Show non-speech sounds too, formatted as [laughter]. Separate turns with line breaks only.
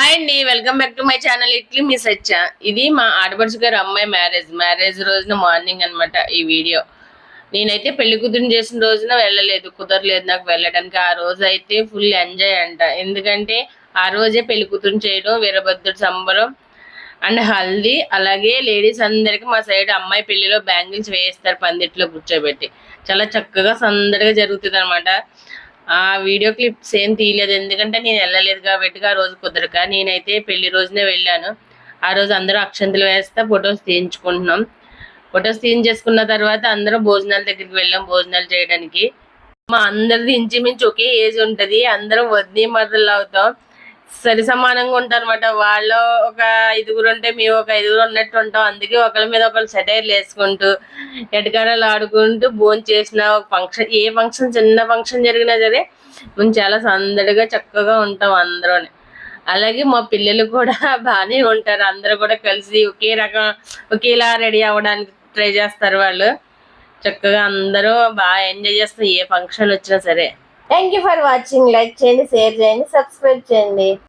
Hi అండి welcome back to my channel idli miss వచ్చా ఇది మా ఆడపడుచు గారు అమ్మాయి మ్యారేజ్. మ్యారేజ్ రోజున మార్నింగ్ అనమాట ఈ వీడియో. నేనైతే పెళ్ళి కూతురు చేసిన రోజున వెళ్ళలేదు కుదరలేదు నాకు వెళ్ళడానికి. ఆ రోజు అయితే ఫుల్ ఎంజాయ్ అంట. ఎందుకంటే ఆ రోజే పెళ్ళి కూతురు చేయడం వీరభద్రుడు సంబరం అండ్ హల్దీ. అలాగే లేడీస్ అందరికి మా సైడ్ అమ్మాయి పెళ్ళిలో బ్యాంగిల్స్ వేయిస్తారు పందిట్లో కూర్చోబెట్టి. చాలా చక్కగా సందడిగా జరుగుతుంది అనమాట ఆ వీడియో క్లిప్స్ ఏం తీయలేదు. ఎందుకంటే నేను వెళ్ళలేదు కాబట్టి ఆ రోజు కుదరక. నేనైతే పెళ్ళి రోజునే వెళ్ళాను. ఆ రోజు అందరూ అక్షంతలు వేస్తే ఫొటోస్ తీయించుకుంటున్నాం. ఫొటోస్ తీయించేసుకున్న తర్వాత అందరం భోజనాల దగ్గరికి వెళ్ళాం భోజనాలు చేయడానికి. మా అందరిది ఇంచుమించు ఒకే ఏజ్ ఉంటుంది. అందరం వద్ని మరదలు అవుతాం. సరి సమానంగా ఉంటారు అనమాట వాళ్ళు ఒక ఐదుగురు ఉంటే మేము ఒక ఐదుగురు ఉన్నట్టు ఉంటాం. అందుకే ఒకరి మీద ఒకరు సెటైర్లు వేసుకుంటూ ఎటకారాలు ఆడుకుంటూ భోజనం చేసిన ఒక ఫంక్షన్ ఏ ఫంక్షన్ చిన్న ఫంక్షన్ జరిగినా సరే మేము చాలా సందడిగా చక్కగా ఉంటాం అందరూ అలాగే మా పిల్లలు కూడా [laughs] బాగానే ఉంటారు. అందరూ కూడా కలిసి ఒకే రకం ఒకేలా రెడీ అవ్వడానికి ట్రై చేస్తారు వాళ్ళు. చక్కగా అందరూ బాగా ఎంజాయ్ చేస్తారు ఏ ఫంక్షన్ వచ్చినా సరే. Thank you for watching like చేయండి షేర్ చేయండి సబ్స్క్రైబ్ చేయండి.